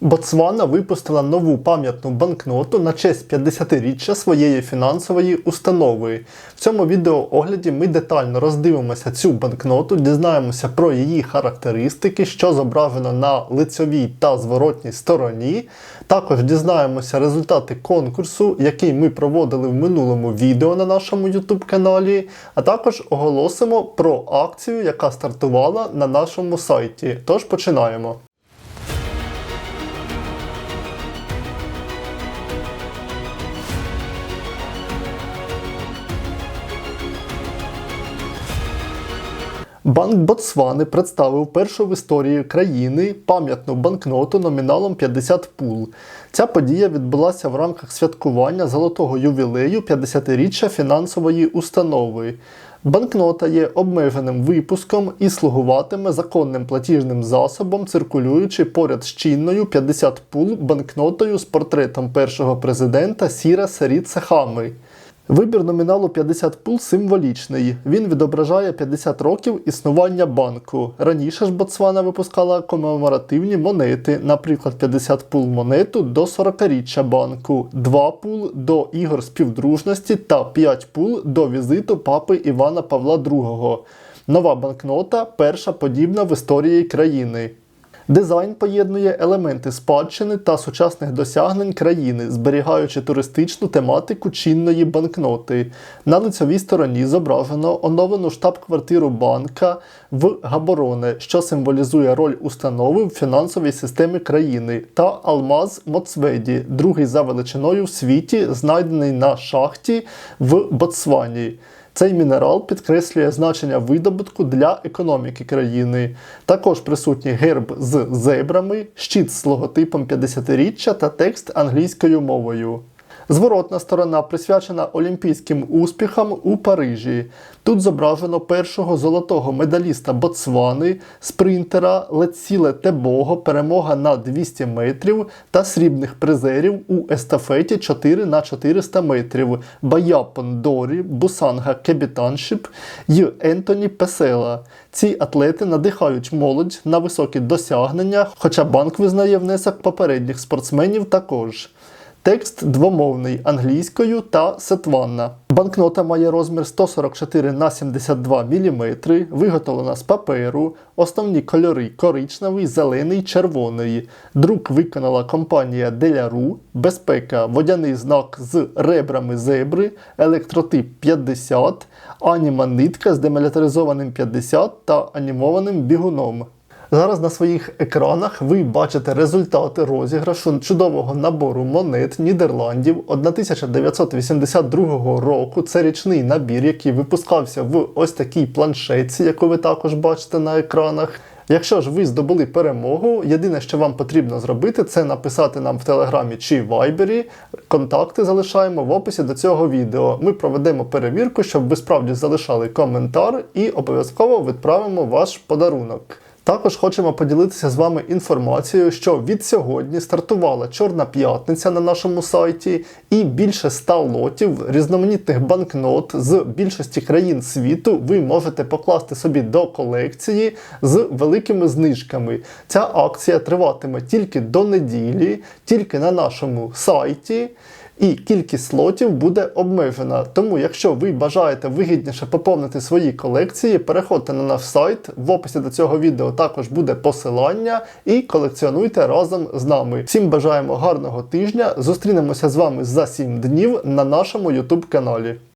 Ботсвана випустила нову пам'ятну банкноту на честь 50-річчя своєї фінансової установи. В цьому відеоогляді ми детально роздивимося цю банкноту, дізнаємося про її характеристики, що зображено на лицьовій та зворотній стороні. Також дізнаємося результати конкурсу, який ми проводили в минулому відео на нашому YouTube каналі, а також оголосимо про акцію, яка стартувала на нашому сайті. Тож починаємо. Банк Ботсвани представив першу в історії країни пам'ятну банкноту номіналом 50 пул. Ця подія відбулася в рамках святкування золотого ювілею 50-річчя фінансової установи. Банкнота є обмеженим випуском і слугуватиме законним платіжним засобом, циркулюючи поряд з чинною 50 пул банкнотою з портретом першого президента Сіра Серіце Хами. Вибір номіналу 50 пул символічний. Він відображає 50 років існування банку. Раніше ж Ботсвана випускала комеморативні монети, наприклад, 50 пул монету до 40-річчя банку, 2 пул до ігор співдружності та 5 пул до візиту папи Івана Павла II. Нова банкнота перша подібна в історії країни. Дизайн поєднує елементи спадщини та сучасних досягнень країни, зберігаючи туристичну тематику чинної банкноти. На лицьовій стороні зображено оновлену штаб-квартиру банка в Габороне, що символізує роль установи в фінансовій системі країни, та алмаз Моцведі, другий за величиною в світі, знайдений на шахті в Ботсвані. Цей мінерал підкреслює значення видобутку для економіки країни. Також присутній герб з зебрами, щит з логотипом 50-річчя та текст англійською мовою. Зворотна сторона присвячена олімпійським успіхам у Парижі. Тут зображено першого золотого медаліста Ботсвани, спринтера Леціле Тебого, перемога на 200 метрів та срібних призерів у естафеті 4 на 400 метрів Баяпон Дорі, Бусанга Кебітаншип й Ентоні Песела. Ці атлети надихають молодь на високі досягнення, хоча банк визнає внесок попередніх спортсменів також. Текст двомовний англійською та сетванна. Банкнота має розмір 144 на 72 мм, виготовлена з паперу, основні кольори коричневий, зелений, червоний. Друк виконала компанія Деляру, безпека, водяний знак з ребрами зебри, електротип 50, аніма нитка з демілітаризованим 50 та анімованим бігуном. Зараз на своїх екранах ви бачите результати розіграшу чудового набору монет Нідерландів 1982 року. Це річний набір, який випускався в ось такій планшетці, яку ви також бачите на екранах. Якщо ж ви здобули перемогу, єдине, що вам потрібно зробити, це написати нам в Телеграмі чи Вайбері. Контакти залишаємо в описі до цього відео. Ми проведемо перевірку, щоб ви справді залишали коментар і обов'язково відправимо ваш подарунок. Також хочемо поділитися з вами інформацією, що від сьогодні стартувала Чорна п'ятниця на нашому сайті, і більше 100 лотів різноманітних банкнот з більшості країн світу ви можете покласти собі до колекції з великими знижками. Ця акція триватиме тільки до неділі, тільки на нашому сайті. І кількість слотів буде обмежена. Тому, якщо ви бажаєте вигідніше поповнити свої колекції, переходьте на наш сайт. В описі до цього відео також буде посилання і колекціонуйте разом з нами. Всім бажаємо гарного тижня. Зустрінемося з вами за 7 днів на нашому YouTube каналі.